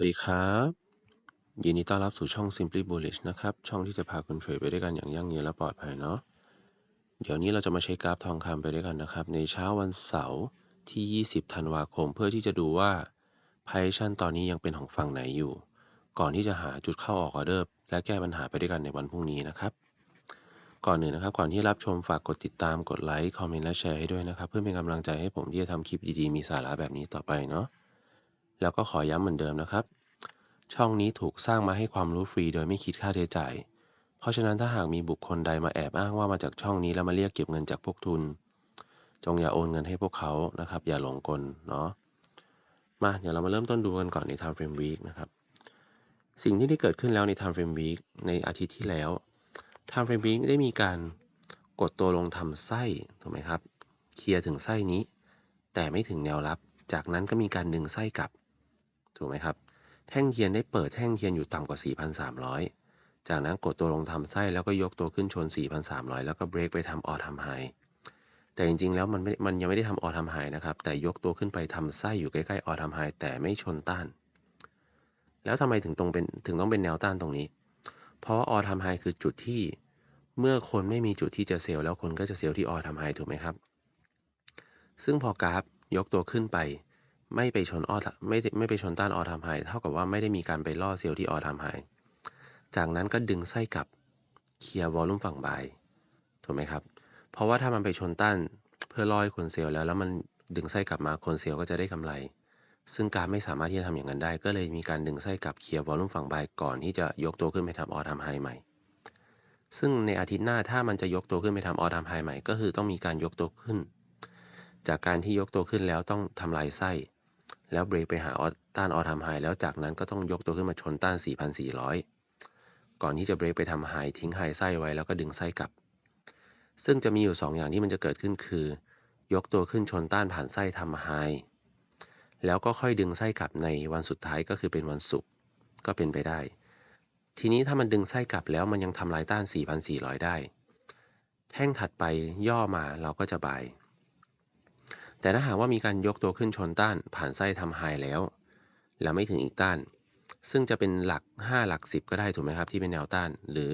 วัสดีครับ ยินดีต้อนรับสู่ช่อง Simply Bullish นะครับ ช่องที่จะพาคุณเทรดไปด้วยกันอย่างยั่งยืนและปลอดภัยเนาะ เดี๋ยวนี้เราจะมาใช้กราฟทองคำไปด้วยกันนะครับ ในเช้าวันเสาร์ที่ 20 ธันวาคม เพื่อที่จะดูว่า p i ชันตอนนี้ยังเป็นของฝั่งไหนอยู่ ก่อนที่จะหาจุดเข้าออกออเดอร์และแก้ปัญหาไปด้วยกันในวันพรุ่งนี้นะครับ ก่อนหนึ่งนะครับ ก่อนที่รับชมฝากกดติดตาม กดไลค์ คอมเมนต์ และแชร์ให้ด้วยนะครับ เพื่อเป็นกำลังใจให้ผมที่จะทำคลิปดีๆ มีสาระแบบนี้ต่อไปเนาะ แล้วก็ขอย้ำเหมือนเดิมนะครับ ช่องนี้ถูกสร้างมาให้ความรู้ฟรีโดยไม่คิดค่าใช้จ่าย เพราะฉะนั้นถ้าหากมีบุคคลใดมาแอบอ้างว่ามาจากช่องนี้แล้วมาเรียกเก็บเงินจากพวกทุน จงอย่าโอนเงินให้พวกเขานะครับ อย่าหลงกลเนาะมาเดี๋ยวเรามาเริ่มต้นดูกันก่อนใน time frame week นะครับสิ่งที่ได้เกิดขึ้นแล้วใน time frame week ในอาทิตย์ที่แล้ว time frame week ได้มีการกดตัวลงทำไส้ถูกไหมครับ เคลียร์ถึงไส้นี้ แต่ไม่ถึงแนวรับ จากนั้นก็มีการดึงไส้กลับ ถูกไหมครับ แท่งเทียนได้เปิดแท่งเทียนอยู่ต่ำกว่า 4,300 จากนั้นกดตัวลงทำไส้แล้วก็ยกตัวขึ้นชน 4,300 แล้วก็เบรกไปทำออทำไฮแต่จริงๆ แล้วมันไม่มันยังไม่ได้ทำออทำไฮนะครับ แต่ยกตัวขึ้นไปทำไส้อยู่ใกล้ๆออทำไฮแต่ไม่ชนต้าน แล้วทำไมถึงตรงเป็นถึงต้องเป็นแนวต้านตรงนี้ เพราะออทำไฮคือจุดที่เมื่อคนไม่มีจุดที่จะเซลล์แล้วคนก็จะเซลล์ที่ออทำไฮถูกไหมครับ ซึ่งพอกราฟยกตัวขึ้นไป ไม่ไปชนออไม่ไม่ไปชนต้านออทำไฮเท่ากับว่าไม่ได้มีการไปล่อเซลล์ที่ออทำไฮจากนั้นก็ดึงไส้กลับเคลียร์วอลลุ่มฝั่งบายถูกไหมครับ เพราะว่าถ้ามันไปชนต้านเพื่อล่อให้คนเซลล์แล้วแล้วมันดึงไส้กลับมาคนเซลล์ก็จะได้กำไร ซึ่งการไม่สามารถที่จะทำอย่างนั้นได้ ก็เลยมีการดึงไส้กลับเคลียร์วอลลุ่มฝั่งบายก่อนที่จะยกตัวขึ้นไปทำออทำไฮใหม่ ซึ่งในอาทิตย์หน้าถ้ามันจะยกตัวขึ้นไปทำออทำไฮใหม่ ก็คือต้องมีการยกตัวขึ้น จากการที่ยกตัวขึ้นแล้วต้องทำลายไส้ แล้วเบรกไปหาต้านออทำไฮแล้วจากนั้นก็ต้องยกตัวขึ้นมาชนต้าน 4,400 ก่อนที่จะเบรกไปทำไฮทิ้งไฮไส้ไว้แล้วก็ดึงไส้กลับ ซึ่งจะมีอยู่ 2 อย่างที่มันจะเกิดขึ้นคือ ยกตัวขึ้นชนต้านผ่านไส้ทำไฮแล้วก็ค่อยดึงไส้กลับในวันสุดท้ายก็คือเป็นวันศุกร์ก็เป็นไปได้ ทีนี้ถ้ามันดึงไส้กลับแล้วมันยังทำลายต้าน 4,400 ได้ แท่งถัดไปย่อมาเราก็จะบาย แต่ถ้าหากว่ามีการยกตัวขึ้นชนต้านผ่านไส้ทำไฮแล้ว แล้วไม่ถึงอีกต้าน ซึ่งจะเป็นหลัก 5 หลัก 10 ก็ได้ถูกไหมครับ ที่เป็นแนวต้านหรือ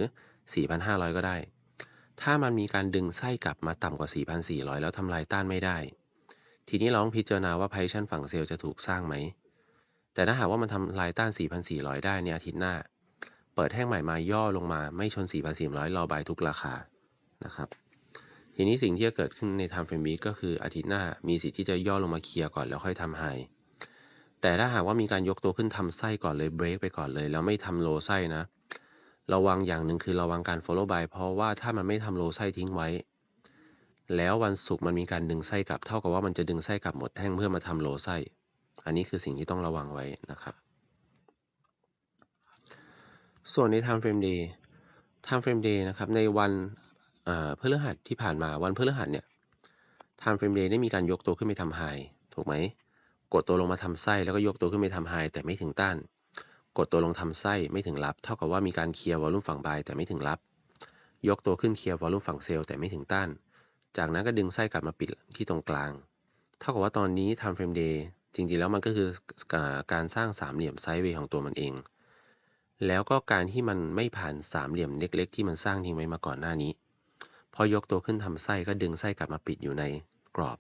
4,500 ก็ได้ ถ้ามันมีการดึงไส้กลับมาต่ำกว่า 4,400 แล้วทำลายต้านไม่ได้ ทีนี้เราต้องพิจารณาว่าไพชันฝั่งเซลล์จะถูกสร้างไหม แต่ถ้าหากว่ามันทำลายต้าน 4,400 ได้ในอาทิตย์หน้า เปิดแท่งใหม่มาย่อลงมาไม่ชน 4,400รอบายทุกราคานะครับ ทีนี้สิ่งที่จะเกิดขึ้นใน time frame week ก็คืออาทิตย์หน้ามีสิทธิ์ที่จะย่อลงมาเคลียร์ก่อนแล้วค่อยทำไฮแต่ถ้าหากว่ามีการยกตัวขึ้นทำไส้ก่อนเลยเบรกไปก่อนเลย แล้วไม่ทำโลไส้นะ ระวังอย่างหนึ่งคือระวังการ follow by เพราะว่าถ้ามันไม่ทำโลไส้ทิ้งไว้ แล้ววันศุกร์มันมีการดึงไส้กลับ เท่ากับว่ามันจะดึงไส้กลับหมดแท่งเพื่อมาทำโลไส้ อันนี้คือสิ่งที่ต้องระวังไว้นะครับ ส่วนใน time frame day time frame day นะครับในวัน พฤหัสที่ผ่านมาวันพฤหัสเนี่ย time frame day ได้มีการยกตัวขึ้นไปทำไฮถูกไหมกดตัวลงมาทำไส้แล้วก็ยกตัวขึ้นไปทำไฮแต่ไม่ถึงต้าน กดตัวลงทำไส้ไม่ถึงรับ เท่ากับว่ามีการเคลียร์วอลลุ่มฝั่งบายแต่ไม่ถึงรับ ยกตัวขึ้นเคลียร์วอลลุ่มฝั่งเซลล์แต่ไม่ถึงต้าน จากนั้นก็ดึงไส้กลับมาปิดที่ตรงกลาง เท่ากับว่าตอนนี้ time frame day จริงๆแล้วมันก็คือการสร้างสามเหลี่ยมไซด์เวย์ของตัวมันเอง แล้วก็การที่มันไม่ผ่านสามเหลี่ยมเล็กๆ ที่มันสร้างทิ้งไว้มาก่อนหน้านี้ พอยกตัวขึ้นทำไส้ก็ดึงไส้กลับมาปิดอยู่ในกรอบ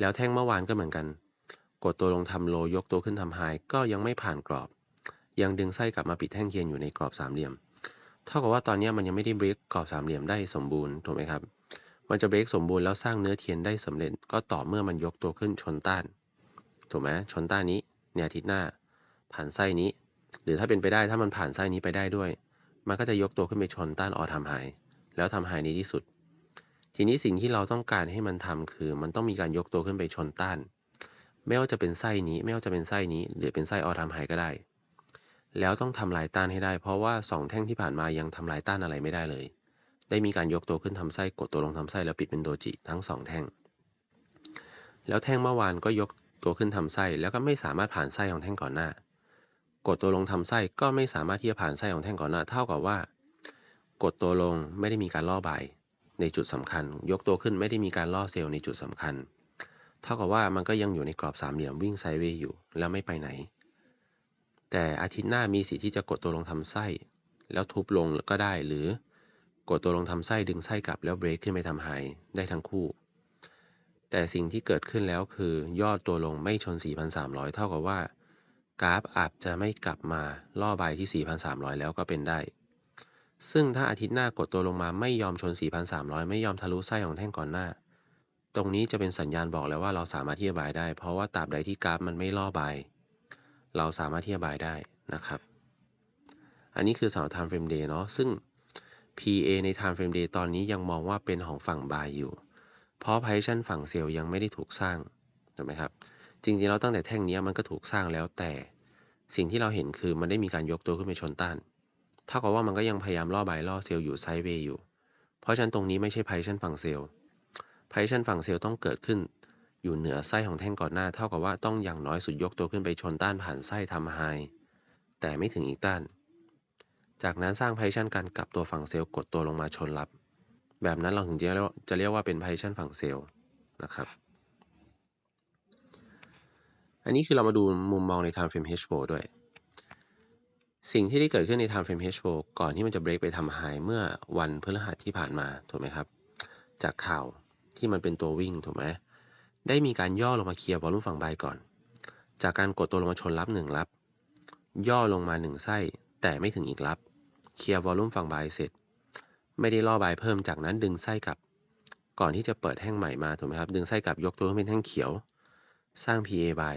แล้วแท่งเมื่อวานก็เหมือนกัน กดตัวลงทำโลยกตัวขึ้นทำไฮก็ยังไม่ผ่านกรอบ ยังดึงไส้กลับมาปิดแท่งเทียนอยู่ในกรอบสามเหลี่ยม เท่ากับว่าตอนนี้มันยังไม่ได้เบรกกรอบสามเหลี่ยมได้สมบูรณ์ถูกไหมครับ มันจะเบรกสมบูรณ์แล้วสร้างเนื้อเทียนได้สำเร็จ ก็ต่อเมื่อมันยกตัวขึ้นชนต้าน ถูกไหมชนต้านนี้เนี่ยอาทิตย์หน้า ผ่านไส้นี้ หรือถ้าเป็นไปได้ถ้ามันผ่านไส้นี้ไปได้ด้วย มันก็จะยกตัวขึ้นไปชนต้านออทำไฮ แล้วทำไฮนี้ที่สุด ทีนี้สิ่งที่เราต้องการให้มันทำคือ มันต้องมีการยกตัวขึ้นไปชนต้าน ไม่ว่าจะเป็นไส้นี้ ไม่ว่าจะเป็นไส้นี้ หรือเป็นไส้ออทำไฮก็ได้ แล้วต้องทำลายต้านให้ได้ เพราะว่า 2 แท่งที่ผ่านมายังทำลายต้านอะไรไม่ได้เลย ได้มีการยกตัวขึ้นทำไส้กดตัวลงทำไส้แล้วปิดเป็นโดจิทั้ง 2 แท่ง แล้วแท่งเมื่อวานก็ยกตัวขึ้นทำไส้แล้วก็ไม่สามารถผ่านไส้ของแท่งก่อนหน้า กดตัวลงทำไส้ก็ไม่สามารถที่จะผ่านไส้ของแท่งก่อนหน้า เท่ากับว่า กดตัวลงไม่ได้มีการล่อบายในจุดสำคัญ ยกตัวขึ้นไม่ได้มีการล่อเซลล์ในจุดสำคัญ เท่ากับว่ามันก็ยังอยู่ในกรอบสามเหลี่ยมวิ่งไซด์เวย์อยู่แล้วไม่ไปไหน แต่อาทิตย์หน้ามีสิทธิ์ที่จะกดตัวลงทำไส้ แล้วทุบลงก็ได้หรือกดตัวลงทำไส้ดึงไส้กลับแล้วเบรกขึ้นไปทำไฮได้ทั้งคู่ แต่สิ่งที่เกิดขึ้นแล้วคือยอดตัวลงไม่ชน 4,300 เท่ากับว่ากราฟอาจจะไม่กลับมาล่อใบที่ 4,300 แล้วก็เป็นได้ ซึ่งถ้าอาทิตย์หน้ากดตัวลงมาไม่ยอมชน 4,300 ไม่ยอมทะลุไส้ของแท่งก่อนหน้า ตรงนี้จะเป็นสัญญาณบอกแล้วว่าเราสามารถที่จะบายได้ เพราะว่าตราบใดที่กราฟมันไม่ล่อบาย เราสามารถที่จะบายได้นะครับ อันนี้คือสำหรับ time frame day เนาะ ซึ่ง PA ใน time frame day ตอนนี้ยังมองว่าเป็นของฝั่ง buy อยู่ เพราะ position ฝั่งเซลล์ยังไม่ได้ถูกสร้าง ถูกไหมครับ จริงๆแล้วตั้งแต่แท่งนี้มันก็ถูกสร้างแล้วแต่ สิ่งที่เราเห็นคือมันได้มีการยกตัวขึ้นไปชนต้าน เท่ากับว่ามันก็ยังพยายามล่อบายล่อเซลล์อยู่ไซด์เวย์อยู่ เพราะฉะนั้นตรงนี้ไม่ใช่ position ฝั่งเซลล์ position ฝั่งเซลล์ต้องเกิดขึ้น อยู่เหนือไส้ของแท่งก่อนหน้า เท่ากับว่าต้องอย่างน้อยสุดยกตัวขึ้นไปชนต้านผ่านไส้ทำไฮแต่ไม่ถึงอีกต้าน จากนั้นสร้าง position การกลับตัวฝั่งเซลล์กดตัวลงมาชนรับ แบบนั้นเราถึงจะเรียกว่าจะเรียกว่าเป็น position ฝั่งเซลล์นะครับอันนี้คือเรามาดูมุมมองใน time frame H4 ด้วย สิ่งที่ได้เกิดขึ้นใน time frame H4 ก่อนที่มันจะ break ไปทำ high เมื่อวันพฤหัสที่ผ่านมาถูกไหมครับ จากข่าวที่มันเป็นตัววิ่งถูกไหมได้มีการย่อลงมาเคลียร์วอลุ่มฝั่งบายก่อน จากการกดตัวลงมาชนรับหนึ่งรับ ย่อลงมาหนึ่งไส้ แต่ไม่ถึงอีกรับ เคลียร์วอลุ่มฝั่งบายเสร็จ ไม่ได้ล่อบายเพิ่มจากนั้นดึงไส้กลับ ก่อนที่จะเปิดแท่งใหม่มาถูกไหมครับดึงไส้กลับยกตัวขึ้นเป็นแท่งเขียว สร้าง PA buy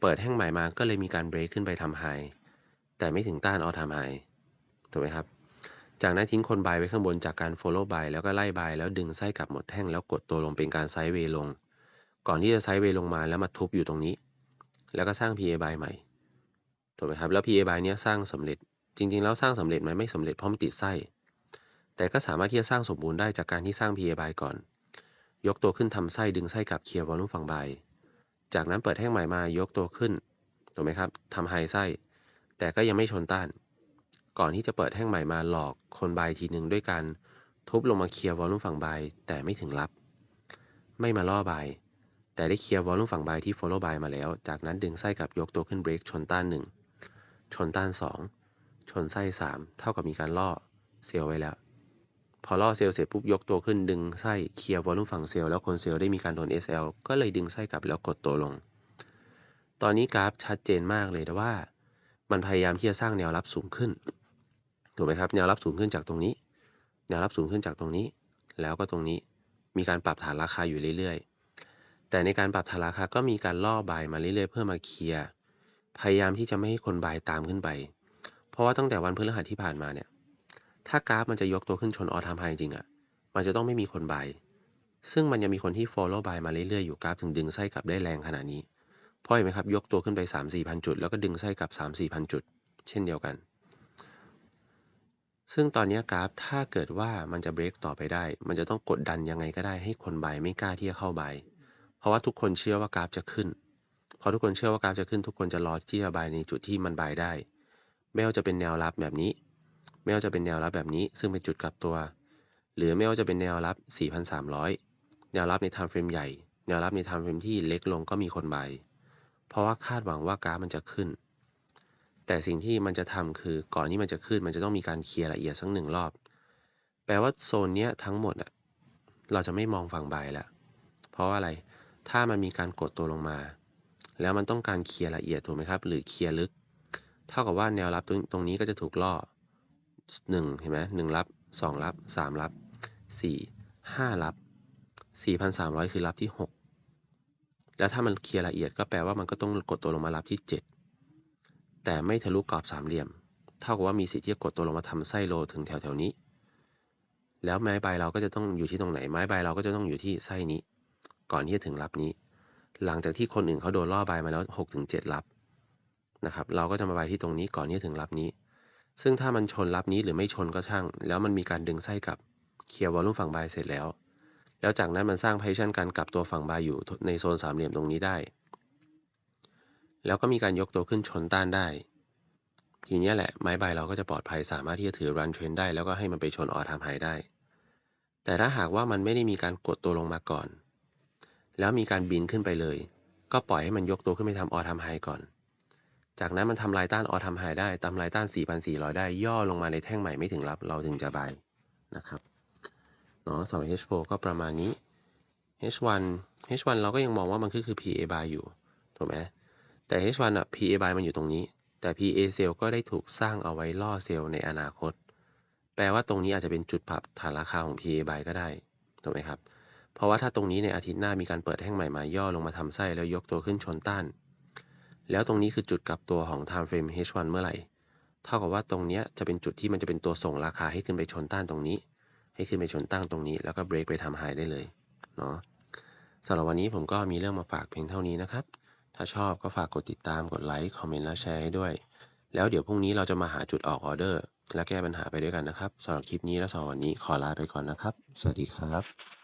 เปิดแท่งใหม่มาก็เลยมีการเบรกขึ้นไปทำไฮ แต่ไม่ถึงต้านออทำไฮถูกไหมครับ จากนั้นทิ้งคนบายไว้ข้างบนจากการ follow buy แล้วก็ไล่บายแล้วดึงไส้กลับหมดแท่งแล้วกดตัวลงเป็นการไซด์เวย์ลง ก่อนที่จะไซด์เวย์ลงมาแล้วมาทุบอยู่ตรงนี้ แล้วก็สร้าง PA buy ใหม่ถูกไหมครับแล้ว PA buy เนี้ยสร้างสำเร็จจริง ๆ แล้วสร้างสำเร็จไหมไม่สำเร็จเพราะมันติดไส้ แต่ก็สามารถที่จะสร้างสมบูรณ์ได้จากการที่สร้าง PA buy ก่อน ยกตัวขึ้นทำไส้ดึงไส้กลับเคลียร์วอลุ่มฝั่งบายจากนั้นเปิดแท่งใหม่มายกตัวขึ้นถูกไหมครับทำไฮไส้ แต่ก็ยังไม่ชนต้าน ก่อนที่จะเปิดแท่งใหม่มาหลอกคนบายทีหนึ่งด้วยการทุบลงมาเคลียร์วอลลุ่มฝั่งบายแต่ไม่ถึงรับ ไม่มาล่อบายแต่ได้เคลียร์วอลลุ่มฝั่งบายที่ follow buy มาแล้ว จากนั้นดึงไส้กลับยกตัวขึ้นเบรกชนต้านหนึ่งชนต้านสองชนไส้สามเท่ากับมีการล่อเซลล์ไว้แล้ว พอล่อเซลล์เสร็จปุ๊บยกตัวขึ้นดึงไส้เคลียร์วอลลุ่มฝั่งเซลล์แล้วคนเซลล์ได้มีการโดน SL ก็เลยดึงไส้กลับแล้วกดตัวลง ตอนนี้กราฟชัดเจนมากเลยแต่ว่า มันพยายามที่จะสร้างแนวรับสูงขึ้นถูกไหมครับแนวรับสูงขึ้นจากตรงนี้ แนวรับสูงขึ้นจากตรงนี้ แล้วก็ตรงนี้มีการปรับฐานราคาอยู่เรื่อยๆ แต่ในการปรับฐานราคาก็มีการล่อบายมาเรื่อยๆ เพื่อมาเคลียร์พยายามที่จะไม่ให้คนบายตามขึ้นไป เพราะว่าตั้งแต่วันพฤหัสที่ผ่านมาเนี่ยถ้ากราฟมันจะยกตัวขึ้นชนออทามไฮจริงอะ่ะมันจะต้องไม่มีคนบายซึ่งมันยังมีคนที่ follow buy มาเรื่อยๆ อยู่กราฟถึงดึงไส้กลับได้แรงขนาดนี้ เพราะเห็นไหมครับ ยกตัวขึ้นไป 3 4พันจุด แล้วก็ดึงไส้กลับ 3 4พันจุด เช่นเดียวกัน ซึ่งตอนนี้กราฟถ้าเกิดว่ามันจะเบรกต่อไปได้ มันจะต้องกดดันยังไงก็ได้ให้คนบายไม่กล้าที่จะเข้าบายเพราะว่าทุกคนเชื่อว่ากราฟจะขึ้นพอทุกคนเชื่อว่ากราฟจะขึ้นทุกคนจะรอที่จะบายในจุดที่มันบายได้ไม่ว่าจะเป็นแนวรับแบบนี้ไม่ว่าจะเป็นแนวรับแบบนี้ ซึ่งเป็นจุดกลับตัว หรือไม่ว่าจะเป็นแนวรับ 4,300 แนวรับใน time frame ใหญ่ แนวรับใน time frame ที่เล็กลงก็มีคนบาย เพราะว่าคาดหวังว่ากราฟมันจะขึ้น แต่สิ่งที่มันจะทำคือก่อนที่มันจะขึ้น มันจะต้องมีการเคลียร์ละเอียดสักหนึ่งรอบ แปลว่าโซนเนี้ยทั้งหมดอะเราจะไม่มองฝั่งบายแล้วเพราะว่าอะไรถ้ามันมีการกดตัวลงมา แล้วมันต้องการเคลียร์ละเอียดถูกไหมครับ หรือเคลียร์ลึก เท่ากับว่าแนวรับตรงตรงนี้ก็จะถูกล่อหนึ่งเห็นไหมหนึ่งรับสองรับสามรับสี่ห้ารับสี่พันสามร้อยคือรับที่หก แล้วถ้ามันเคลียร์ละเอียดก็แปลว่ามันก็ต้องกดตัวลงมารับที่เจ็ดแต่ไม่ทะลุกรอบสามเหลี่ยม เท่ากับว่ามีสิทธิ์ที่จะกดตัวลงมาทำไส้โลถึงแถวแถวนี้ แล้วไม้ใบเราก็จะต้องอยู่ที่ตรงไหน ไม้ใบเราก็จะต้องอยู่ที่ไส้นี้ ก่อนที่จะถึงรับนี้ หลังจากที่คนอื่นเขาโดนล่อใบมาแล้วหกถึงเจ็ดรับนะครับ เราก็จะมาใบที่ตรงนี้ก่อนที่จะถึงรับนี้ ซึ่งถ้ามันชนรับนี้หรือไม่ชนก็ช่าง แล้วมันมีการดึงไส้กับเคลียร์วอลลุ่มฝั่งใบเสร็จแล้ว แล้วจากนั้นมันสร้างพ o ชันการกลับตัวฝั่งบายอยู่ในโซนสามเหลี่ยมตรงนี้ได้ แล้วก็มีการยกตัวขึ้นชนต้านได้ ทีนี้แหละไม้ใบเราก็จะปลอดภัยสามารถที่จะถือรันเทรนได้ แล้วก็ให้มันไปชนออทามไฮได้ แต่ถ้าหากว่ามันไม่ได้มีการกดตัวลงมาก่อน แล้วมีการบินขึ้นไปเลย ก็ปล่อยให้มันยกตัวขึ้นไปทำออทามไฮก่อน จากนั้นมันทำลายต้านออทำไฮได้ทำลายต้าน 4,400 ได้ย่อลงมาในแท่งใหม่ไม่ถึงรับเราถึงจะบายนะครับ เนาะสำหรับ H4 ก็ประมาณนี้ H1 H1 เราก็ยังมองว่ามันคือคือ PA by อยู่ถูกไหมแต่ H1 อะ PA by มันอยู่ตรงนี้ แต่ PA sell ก็ได้ถูกสร้างเอาไว้ล่อเซลล์ในอนาคต แปลว่าตรงนี้อาจจะเป็นจุดปรับฐานราคาของ PA by ก็ได้ถูกไหมครับ เพราะว่าถ้าตรงนี้ในอาทิตย์หน้ามีการเปิดแท่งใหม่มาย่อลงมาทำไส้แล้วยกตัวขึ้นชนต้าน แล้วตรงนี้คือจุดกลับตัวของ time frame H1 เมื่อไหร่ เท่ากับว่าตรงเนี้ยจะเป็นจุดที่มันจะเป็นตัวส่งราคาให้ขึ้นไปชนต้านตรงนี้ ให้ขึ้นไปชนตั้งตรงนี้ แล้วก็เบรกไปทำไฮได้เลยเนาะสำหรับวันนี้ผมก็มีเรื่องมาฝากเพียงเท่านี้นะครับ ถ้าชอบก็ฝากกดติดตามกดไลค์คอมเมนต์และแชร์ให้ด้วย แล้วเดี๋ยวพรุ่งนี้เราจะมาหาจุดออกออเดอร์ และแก้ปัญหาไปด้วยกันนะครับสำหรับคลิปนี้และสำหรับวันนี้ขอลาไปก่อนนะครับ สวัสดีครับ